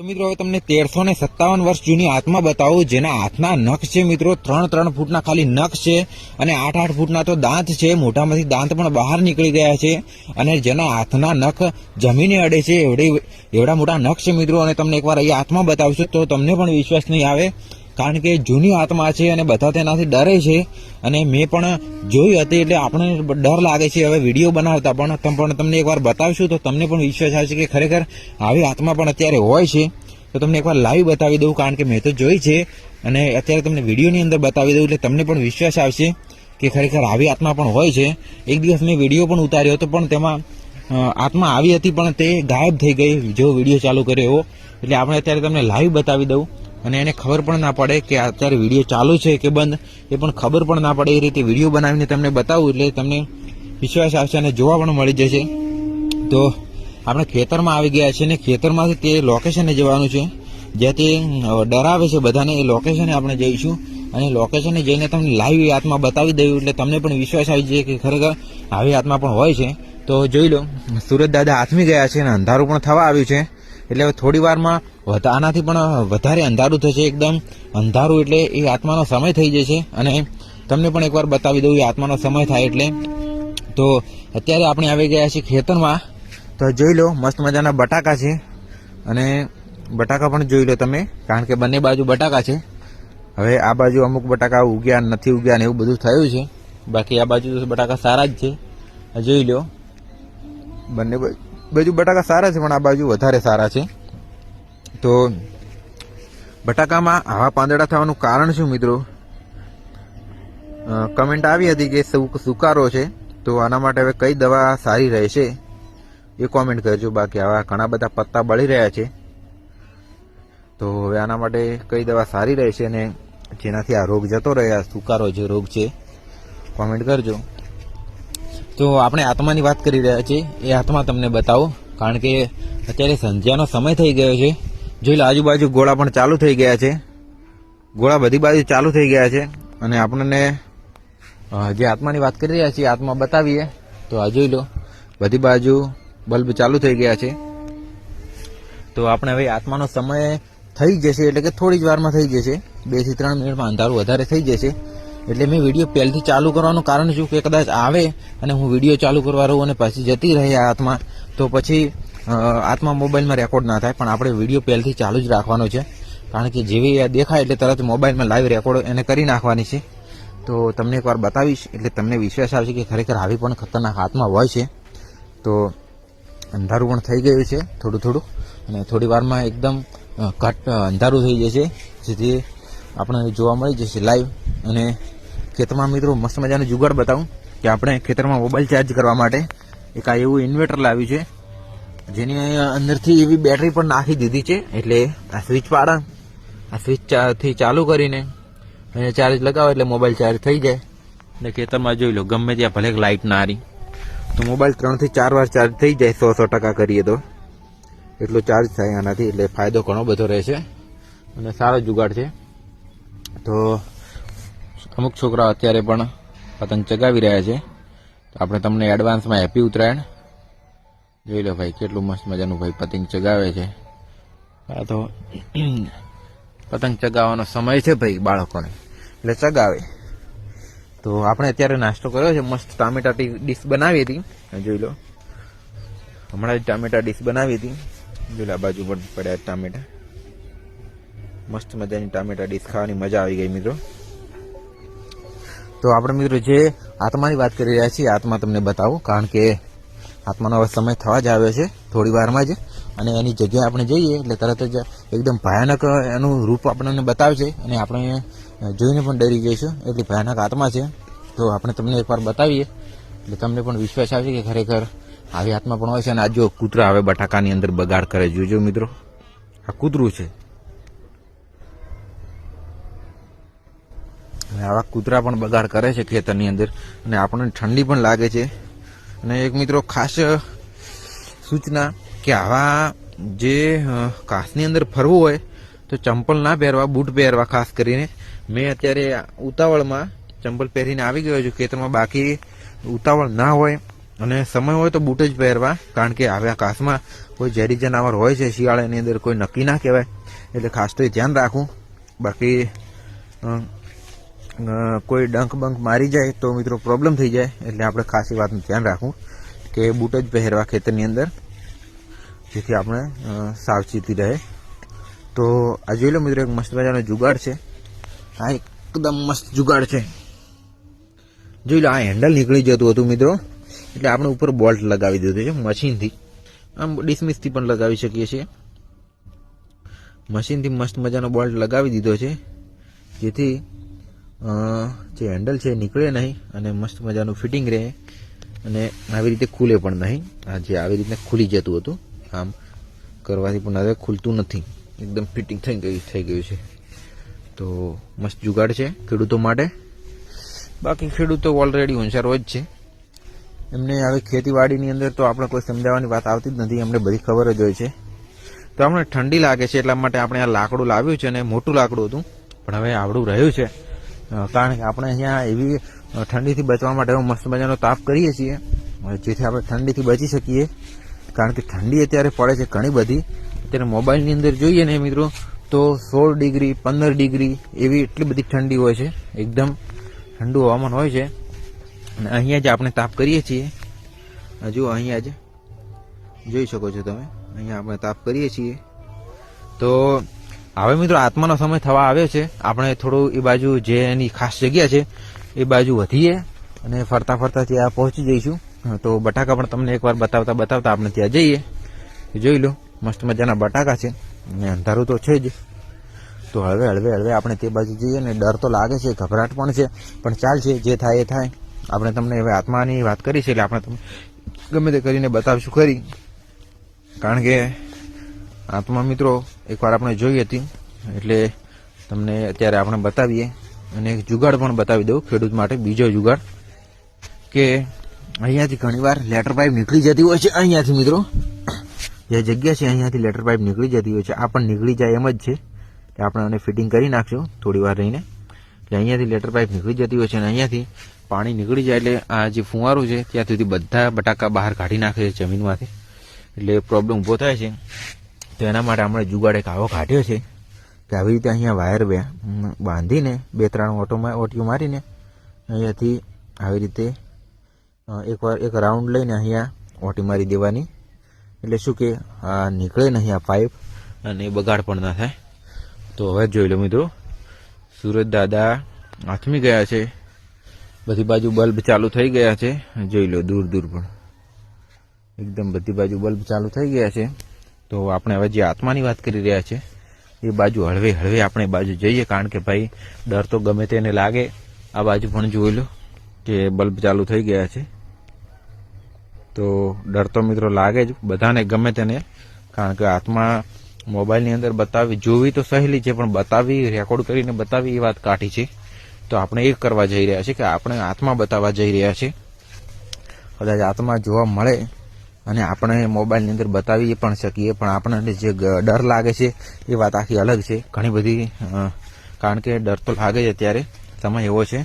તો મિત્રો, હવે તમને તેરસો ને સત્તાવન વર્ષ જૂની આત્મા બતાવું, જેના હાથના નખ છે મિત્રો. ત્રણ ત્રણ ફૂટના ખાલી નખ છે અને આઠ આઠ ફૂટના તો દાંત છે. મોટામાંથી દાંત પણ બહાર નીકળી ગયા છે અને જેના હાથના નખ જમીને અડે છે. એવડે, એવડા મોટા નખ છે મિત્રો. અને તમને એકવાર અહીંયા આત્મા બતાવશું તો તમને પણ વિશ્વાસ નહીં આવે. કારણ કે જૂની આત્મા છે અને બધા તેનાથી ડરે છે અને મેં પણ જોઈ હતી એટલે આપણે ડર લાગે છે. હવે વીડિયો બનાવતા પણ પણ તમને એકવાર બતાવશું તો તમને પણ વિશ્વાસ આવશે કે ખરેખર આવી આત્મા પણ અત્યારે હોય છે. તો તમને એકવાર લાઈવ બતાવી દઉં કારણ કે મેં તો જોઈ છે અને અત્યારે તમને વિડીયોની અંદર બતાવી દઉં એટલે તમને પણ વિશ્વાસ આવશે કે ખરેખર આવી આત્મા પણ હોય છે. એક દિવસ મેં વીડિયો પણ ઉતાર્યો હતો પણ તેમાં આત્મા આવી હતી પણ તે ગાયબ થઈ ગઈ જો વીડિયો ચાલુ કર્યો એવો. એટલે આપણે અત્યારે તમને લાઈવ બતાવી દઉં. અને એને ખબર પણ ના પડે કે અત્યારે વીડિયો ચાલુ છે કે બંધ, એ પણ ખબર પણ ના પડે એ રીતે વીડિયો બનાવીને તમને બતાવું એટલે તમને વિશ્વાસ આવશે અને જોવા પણ મળી જશે. તો આપણે ખેતરમાં આવી ગયા છે ને ખેતરમાંથી તે લોકેશને જવાનું છે. જ્યાં ડરાવે છે બધાને, એ લોકેશને આપણે જઈશું. અને લોકેશને જઈને તમને લાઈવ હાથમાં બતાવી દઉં એટલે તમને પણ વિશ્વાસ આવી જાય કે ખરેખર આવી હાથમાં પણ હોય છે. તો જોઈ લો, સુરત દાદા આથમી ગયા છે અને અંધારું પણ થવા આવ્યું છે. એટલે હવે થોડી વારમાં આનાથી પણ વધારે અંધારું થશે એકદમ. અંધારું એટલે એ આત્માનો સમય થઈ જશે અને તમને પણ એકવાર બતાવી દઉં, એ આત્માનો સમય થાય એટલે. તો અત્યારે આપણે આવી ગયા છીએ ખેતરમાં. તો જોઈ લો, મસ્ત મજાના બટાકા છે. અને બટાકા પણ જોઈ લો તમે, કારણ કે બંને બાજુ બટાકા છે. હવે આ બાજુ અમુક બટાકા ઉગ્યા, નથી ઉગ્યા ને એવું બધું થયું છે. બાકી આ બાજુ બટાકા સારા જ છે. જોઈ લો. બંને બાજુ બાજુ બટાકા સારા છે, પણ આ બાજુ વધારે સારા છે. તો બટાકામાં આવા પાંદડા થવાનું કારણ શું મિત્રો? કમેન્ટ આવી હતી કે સુકારો છે, તો આના માટે હવે કઈ દવા સારી રહેશે? એ કોમેન્ટ કરજો, બાકી આવા ઘણા બધા પત્તા બળી રહ્યા છે. તો હવે આના માટે કઈ દવા સારી રહેશે અને જેનાથી આ રોગ જતો રહે આ સુકારો જે રોગ છે કોમેન્ટ કરજો. તો આપણે આત્માની વાત કરી રહ્યા છીએ. એ આત્મા તમને બતાવો. કારણ કે અત્યારે સંધ્યાનો સમય થઈ ગયો છે. જોઈ લો, આજુબાજુ ગોળા પણ ચાલુ થઈ ગયા છે. ગોળા બધી બાજુ ચાલુ થઈ ગયા છે. અને આપણને જે આત્માની વાત કરી રહ્યા છીએ, આત્મા બતાવીએ. તો આ જોઈ લો, બધી બાજુ બલ્બ ચાલુ થઈ ગયા છે. તો આપણે હવે આત્માનો સમય થઈ જશે, એટલે કે થોડી જ વારમાં થઈ જશે. બેથી ત્રણ મિનિટમાં અંધારું વધારે થઈ જશે. એટલે મેં વીડિયો પહેલથી ચાલુ કરવાનું કારણ શું કે કદાચ આવે અને હું વીડિયો ચાલુ કરવા રહું અને પછી જતી રહી હાથમાં તો પછી હાથમાં મોબાઈલમાં રેકોર્ડ ના થાય. પણ આપણે વીડિયો પહેલથી ચાલુ જ રાખવાનો છે. કારણ કે જેવી દેખાય એટલે તરત મોબાઈલમાં લાઈવ રેકોર્ડ એને કરી નાખવાની છે. તો તમને એકવાર બતાવીશ, એટલે તમને વિશ્વાસ આવશે કે ખરેખર આવી પણ ખતરનાક હાથમાં હોય છે. તો અંધારું પણ થઈ ગયું છે થોડું થોડું. અને થોડી વારમાં એકદમ ઘટ અંધારું થઈ જશે. જેથી આપણને જોવા મળી જશે લાઈવ અને ખેતરમાં મિત્રો મસ્ત મજાનું જુગાડ બતાવું કે આપણે ખેતરમાં મોબાઈલ ચાર્જ કરવા માટે એક આ એવું ઇન્વર્ટર લાવ્યું છે. જેની અંદરથી એવી બેટરી પણ નાખી દીધી છે. એટલે આ સ્વિચ પાડા આ સ્વિચથી ચાલુ કરીને અને ચાર્જ લગાવો એટલે મોબાઈલ ચાર્જ થઈ જાય. અને ખેતરમાં જોઈ લો, ગમે ત્યાં ભલે લાઇટ ના હારી. તો મોબાઈલ ત્રણથી ચાર વાર ચાર્જ થઈ જાય, સો સો ટકા કરીએ તો. એટલો ચાર્જ થાય આનાથી, એટલે ફાયદો ઘણો બધો રહેશે. અને સારો જુગાડ છે. તો અમુક છોકરાઓ અત્યારે પણ પતંગ ચગાવી રહ્યા છે. તો આપણે તમને એડવાન્સમાં હેપી ઉત્તરાયણ. જોઈ લો ભાઈ, કેટલું મસ્ત મજાનું ભાઈ પતંગ ચગાવે છે. આ તો પતંગ ચગાવવાનો સમય છે ભાઈ બાળકોને, એટલે ચગાવે. તો આપણે અત્યારે નાસ્તો કર્યો છે, મસ્ત ટામેટા ડીશ બનાવી હતી. જોઈ લો. હમણાં જ ટામેટા ડીશ બનાવી હતી. જોઈ લો, આ બાજુ પણ પડ્યા ટામેટા. મસ્ત મજાની ટામેટા ડીશ ખાવાની મજા આવી ગઈ મિત્રો. તો આપણે મિત્રો જે આત્માની વાત કરી રહ્યા છીએ, આત્મા તમને બતાવું, કારણ કે આત્માનો હવે સમય થવા જ આવ્યો છે, થોડી વારમાં જ. અને એની જગ્યાએ આપણે જઈએ એટલે તરત જ એકદમ ભયાનક એનું રૂપ આપણને બતાવશે અને આપણે જોઈને પણ ડરી જઈશું. એટલી ભયાનક આત્મા છે. તો આપણે તમને એકવાર બતાવીએ. એટલે તમને પણ વિશ્વાસ આવશે કે ખરેખર આવી આત્મા પણ હોય છે અને આ જો કૂતરા હવે બટાકાની અંદર બગાડ કરે. જોજો મિત્રો. આ કૂતરું છે. અને આવા કૂતરા પણ બગાડ કરે છે ખેતરની અંદર. અને આપણને ઠંડી પણ લાગે છે. અને એક મિત્રો ખાસ સૂચના કે આવા જે ઘાસની અંદર ફરવું હોય, તો ચંપલ ના પહેરવા, બૂટ પહેરવા ખાસ કરીને. મેં અત્યારે ઉતાવળમાં ચંપલ પહેરીને આવી ગયો છું. ખેતરમાં બાકી ઉતાવળ ના હોય અને સમય હોય તો બૂટ જ પહેરવા. કારણ કે આવ્યા કાશમાં કોઈ ઝેરી જનાવર હોય છે, શિયાળાની અંદર કોઈ નક્કી ના કહેવાય. એટલે ખાસ તો એ ધ્યાન રાખવું. બાકી કોઈ ડંખ બંક મારી જાય તો મિત્રો પ્રોબ્લેમ થઈ જાય. એટલે આપણે ખાસી વાતનું ધ્યાન રાખવું કે બૂટ જ પહેરવા ખેતરની અંદર, જેથી આપણે સાવચેતી રહે. તો આ જોઈ લો મિત્રો, એક મસ્ત મજાનો જુગાડ છે. આ એકદમ મસ્ત જુગાડ છે. જોઈ લો, આ હેન્ડલ નીકળી જતું હતું મિત્રો. એટલે આપણે ઉપર બોલ્ટ લગાવી દીધું છે, મશીનથી. આમ ડિસમિસથી પણ લગાવી શકીએ છીએ. મશીનથી મસ્ત મજાનો બોલ્ટ લગાવી દીધો છે. જેથી જે હેન્ડલ છે નીકળે નહીં અને મસ્ત મજાનું ફિટિંગ રહે. અને આવી રીતે ખુલે પણ નહીં. આ જે આવી રીતે ખુલી જતું હતું, આમ કરવાથી પણ હવે ખુલતું નથી. એકદમ ફિટિંગ થઈ ગયું થઈ ગયું છે. તો મસ્ત જુગાડ છે ખેડૂતો માટે. બાકી ખેડૂતો ઓલરેડી હોશિયાર જ છે. એમને હવે ખેતીવાડીની અંદર તો આપણે કોઈ સમજાવવાની વાત આવતી જ નથી. એમને બધી ખબર જ હોય છે. તો આપણે ઠંડી લાગે છે એટલા માટે આપણે આ લાકડું લાવ્યું છે અને મોટું લાકડું હતું. પણ હવે આવડું રહ્યું છે. કારણ કે આપણે અહીંયા એવી ઠંડીથી બચવા માટે મસ્ત મજાનો તાપ કરીએ છીએ જેથી આપણે ઠંડીથી બચી શકીએ. કારણ કે ઠંડી અત્યારે પડે છે ઘણી બધી. અત્યારે મોબાઈલની અંદર જોઈએ ને મિત્રો, તો સોળ ડિગ્રી, પંદર ડિગ્રી એવી એટલી બધી ઠંડી હોય છે. એકદમ ઠંડુ હવામાન હોય છે. અને અહીંયા જ આપણે તાપ કરીએ છીએ. હજુ અહીંયા જ. જોઈ શકો છો તમે. અહીંયા આપણે તાપ કરીએ છીએ. તો હવે મિત્રો આત્માનો સમય થવા આવ્યો છે. આપણે થોડું એ બાજુ જે એની ખાસ જગ્યા છે, એ બાજુ વધીએ અને ફરતા ફરતા ત્યાં પહોંચી જઈશું. તો બટાકા પણ તમને એકવાર બતાવતા બતાવતા આપણે ત્યાં જઈએ. જોઈ લો, મસ્ત મજાના બટાકા છે. અને અંધારું તો છે જ. તો હળવે હળવે હળવે આપણે તે બાજુ જઈએ ને ડર તો લાગે છે, ગભરાટ પણ છે, પણ ચાલશે, જે થાય એ થાય. આપણે તમને હવે આત્માની વાત કરી છે એટલે આપણે તમને ગમે તે કરીને બતાવશું ખરી. કારણ કે આત્મા મિત્રો, એકવાર આપણે જોઈ હતી એટલે તમને અત્યારે આપણે બતાવીએ અને એક જુગાડ પણ બતાવી દઉં ખેડૂત માટે, બીજો જુગાડ કે અહીંયાથી ઘણીવાર લેટર પાઇપ નીકળી જતી હોય છે અહીંયાથી મિત્રો. જે જગ્યા છે અહીંયાથી લેટર પાઇપ નીકળી જતી હોય છે. આ પણ નીકળી જાય એમ જ છે. કે આપણે આને ફિટિંગ કરી નાખશું થોડી વાર રહીને. એટલે અહીંયાથી લેટર પાઇપ નીકળી જતી હોય છે અને અહીંયાથી પાણી નીકળી જાય એટલે આ જે ફુવારું છે, ત્યાં સુધી બધા બટાકા બહાર કાઢી નાખે છે જમીનમાંથી. એટલે પ્રોબ્લેમ ઊભો થાય છે. તો એના માટે આપણે જુગાડ એક આવો કાઢ્યો છે કે આવી રીતે અહીંયા વાયર બે બાંધીને બે ત્રણ ઓટોમાં ઓટીઓ મારીને અહીંયાથી આવી રીતે એકવાર એક રાઉન્ડ લઈને અહીંયા ઓટી મારી દેવાની. એટલે શું કે, આ નીકળે ને અહીંયા પાઇપ અને બગાડ પણ ના થાય. તો હવે જોઈ લો મિત્રો સુરત દાદા આથમી ગયા છે. બધી બાજુ બલ્બ ચાલુ થઈ ગયા છે. જોઈ લો દૂર દૂર પણ. એકદમ બધી બાજુ બલ્બ ચાલુ થઈ ગયા છે. તો આપણે હવે જે આત્માની વાત કરી રહ્યા છે, એ બાજુ હળવે હળવે આપણે બાજુ જઈએ, કારણ કે ભાઈ ડર તો ગમે તેને લાગે. આ બાજુ પણ જોઈ લો કે બલ્બ ચાલુ થઈ ગયા છે. તો ડર તો મિત્રો લાગે જ, બધાને ગમે તેને, કારણ કે આત્મા મોબાઈલની અંદર બતાવી, જોવી તો સહેલી છે, પણ બતાવી, રેકોર્ડ કરીને બતાવી એ વાત કાઢી છે. તો આપણે એ કરવા જઈ રહ્યા છીએ કે આપણે આત્મા બતાવવા જઈ રહ્યા છીએ કદાચ આત્મા જોવા મળે અને આપણે મોબાઈલની અંદર બતાવી પણ શકીએ, પણ આપણને જે ડર લાગે છે, એ વાત આખી અલગ છે. ઘણી બધી કારણ કે ડર તો લાગે છે અત્યારે. સમય એવો છે,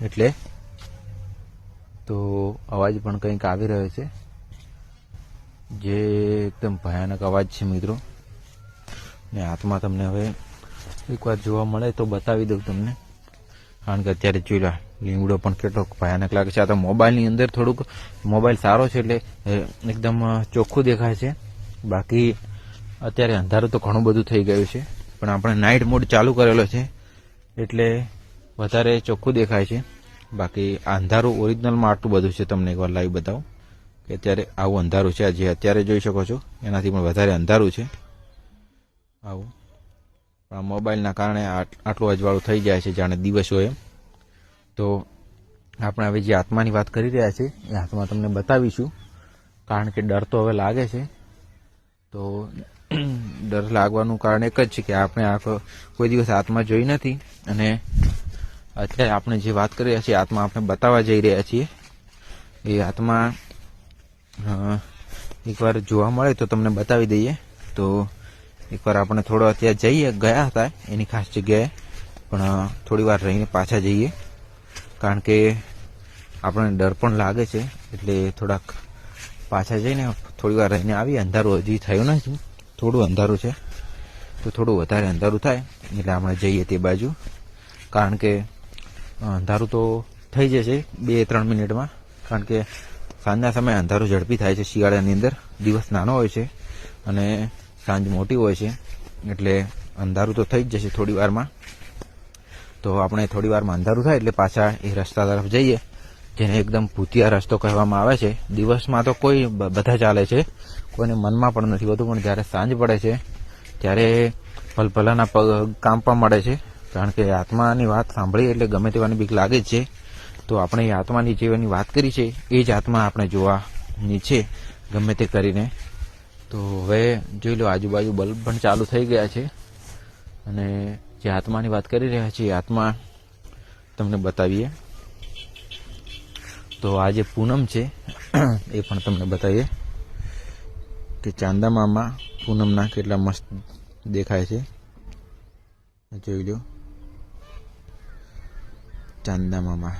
એટલે તો અવાજ પણ કંઈક આવી રહ્યો છે. જે એકદમ ભયાનક અવાજ છે, મિત્રો. ને હાથમાં તમને હવે એકવાર જોવા મળે તો બતાવી દઉં તમને. કારણ કે અત્યારે જોઈ લો લીમડો પણ કેટલો ભયાનક લાગે છે. આ તો મોબાઈલની અંદર થોડુંક મોબાઈલ સારો છે એટલે એકદમ ચોખ્ખું દેખાય છે. બાકી, અત્યારે અંધારું તો ઘણું બધું થઈ ગયું છે. પણ આપણે નાઇટ મોડ ચાલુ કરેલો છે, એટલે વધારે ચોખ્ખું દેખાય છે. બાકી, અંધારું ઓરિજિનલમાં આટલું બધું છે. તમને એકવાર લાઈવ બતાવું કે અત્યારે આવું અંધારું છે. જે અત્યારે જોઈ શકો છો. એનાથી પણ વધારે અંધારું છે. આવું. પણ મોબાઈલના કારણે આટ- આટલું અજવાળું થઈ જાય છે જાણે દિવસ હોય એમ. તો આપણે હવે જે આત્માની વાત કરી રહ્યા છે એ આત્મા તમને બતાવીશું. કારણ કે ડર તો હવે લાગે છે. તો ડર લાગવાનું કારણ એક જ છે કે આપણે આ કોઈ દિવસ આત્મા જોઈ નથી. અને અત્યારે આપણે જે વાત કરી રહ્યા છીએ, આત્મા આપણે બતાવવા જઈ રહ્યા છીએ. એ આત્મા એકવાર જોવા મળે તો તમને બતાવી દઈએ. તો એકવાર આપણે થોડો અત્યારે જઈએ, ગયા હતા એની ખાસ જગ્યાએ. પણ થોડી વાર રહીને પાછા જઈએ. કારણ કે આપણને ડર પણ લાગે છે, એટલે થોડાક પાછા જઈને થોડી વાર રહીને આવી અંધારું હજી થયું નથી. થોડું અંધારું છે. તો થોડું વધારે અંધારું થાય, એટલે આપણે જઈએ તે બાજુ. કારણ કે અંધારું તો થઈ જશે બે, ત્રણ મિનિટમાં. કારણ કે સાંજના સમયે અંધારું ઝડપી થાય છે શિયાળાની અંદર. દિવસ નાનો હોય છે અને સાંજ મોટી હોય છે. એટલે અંધારું તો થઈ જ જશે થોડી વારમાં. તો આપણે થોડી વારમાં અંધારું થાય એટલે પાછા એ રસ્તા તરફ જઈએ, જેને એકદમ ભૂતિયા રસ્તો કહેવામાં આવે છે. દિવસમાં તો કોઈ બધા ચાલે છે. કોઈને મનમાં પણ નથી હોતું, પણ જ્યારે સાંજ પડે છે, ત્યારે ભલભલાના પગ કાંપવા મળે છે. કારણ કે આત્માની વાત સાંભળી એટલે ગમે તેવાની બીક લાગે જ છે. તો આપણે એ આત્માની જેવાની વાત કરી છે, એ જ આત્મા આપણે જોવાની છે, ગમે તે કરીને. તો હવે જોઈ લો, આજુબાજુ બલ્બ પણ ચાલુ થઈ ગયા છે. અને જે આત્માની વાત કરી રહ્યા છીએ આત્મા તમને બતાવીએ. તો આજે પૂનમ છે, એ પણ તમને બતાવીએ કે ચાંદા મામા પૂનમના કેટલા મસ્ત દેખાય છે. જોઈ લો. ચાંદા મામા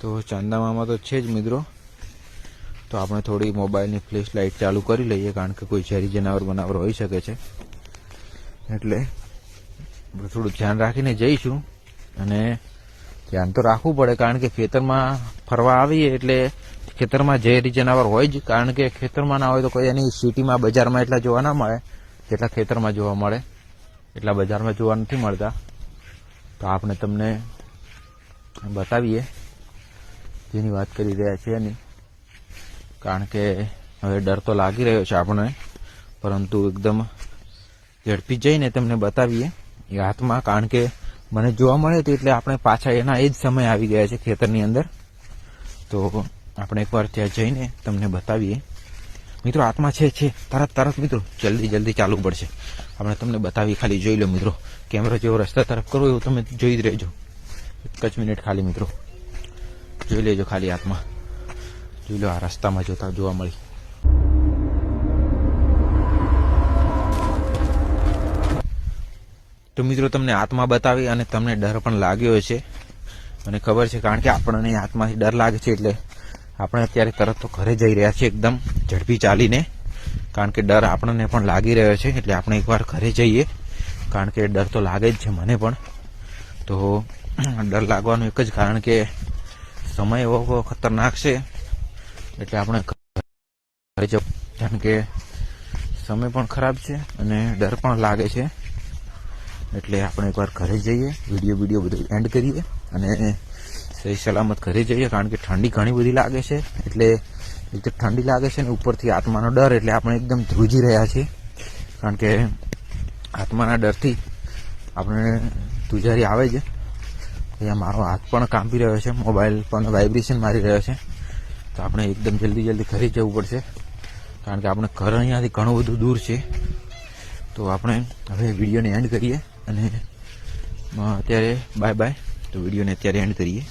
તો ચાંદા મામા તો છે જ મિત્રો. તો આપણે થોડી મોબાઈલની ફ્લેશ લાઇટ ચાલુ કરી લઈએ, કારણ કે કોઈ ઝેરી જનાવર બનાવર હોઈ શકે છે. એટલે થોડું ધ્યાન રાખીને જઈશું અને ધ્યાન તો રાખવું પડે, કારણ કે ખેતરમાં ફરવા આવીએ એટલે ખેતરમાં ઝેરી જનાવર હોય જ, કારણ કે ખેતરમાં ના હોય તો કોઈ એની સિટીમાં, બજારમાં એટલા જોવા ના મળે, જેટલા ખેતરમાં જોવા મળે. એટલા બજારમાં જોવા નથી મળતા. તો આપણે તમને બતાવીએ, જેની વાત કરી રહ્યા છીએ એની. કારણ કે હવે ડર તો લાગી રહ્યો છે આપણને. પરંતુ એકદમ ઝડપી જઈને તમને બતાવીએ એ હાથમાં કારણ કે મને જોવા મળે હતી એટલે આપણે પાછા એના એ જ સમય આવી ગયા છે ખેતરની અંદર. તો આપણે એકવાર ત્યાં જઈને તમને બતાવીએ. મિત્રો, આત્મા છે છે. તરત તરત મિત્રો, જલ્દી જલ્દી ચાલવું પડશે. આપણે તમને બતાવી ખાલી જોઈ લો મિત્રો. કેમેરો જેવો રસ્તા તરફ કરો, એવું તમે જોઈ જ રહેજો. એક જ મિનિટ ખાલી મિત્રો. જોઈ લેજો ખાલી આત્મા. જોઈ આ રસ્તામાં જોતા જોવા મળી. તો મિત્રો, તમને આત્મા બતાવી અને તમને ડર પણ લાગ્યો છે મને ખબર છે, કારણ કે આપણને આત્માથી ડર લાગે છે, એટલે આપણે અત્યારે તરત તો ઘરે જઈ રહ્યા છીએ એકદમ ઝડપી ચાલીને. કારણ કે ડર આપણને પણ લાગી રહ્યો છે, એટલે આપણે એકવાર ઘરે જઈએ. કારણ કે ડર તો લાગે જ છે મને પણ. તો ડર લાગવાનું એક જ કારણ કે સમય એવો ખતરનાક છે. એટલે આપણે કારણ કે સમય પણ ખરાબ છે અને ડર પણ લાગે છે. એટલે આપણે એકવાર ઘરે જઈએ, વીડિયો વીડિયો બધું એન્ડ કરીએ અને સહી સલામત ઘરે જઈએ, કારણ કે ઠંડી ઘણી બધી લાગે છે. એટલે એક તો ઠંડી લાગે છે ને ઉપરથી આત્માનો ડર, એટલે આપણે એકદમ ધ્રુજી રહ્યા છીએ. કારણ કે આત્માના ડરથી આપણે તુજારી આવે છે. અહીંયા મારો હાથ પણ કાંપી રહ્યો છે, મોબાઈલ પણ વાઇબ્રેશન મારી રહ્યો છે. તો આપણે એકદમ જલ્દી જલ્દી ઘરે જવું પડશે. કારણ કે આપણે ઘર અહીંયાથી ઘણું બધું દૂર છે. તો આપણે હવે વિડીયોને એન્ડ કરીએ અને અત્યારે બાય બાય તો વિડીયોને અત્યારે એન્ડ કરીએ.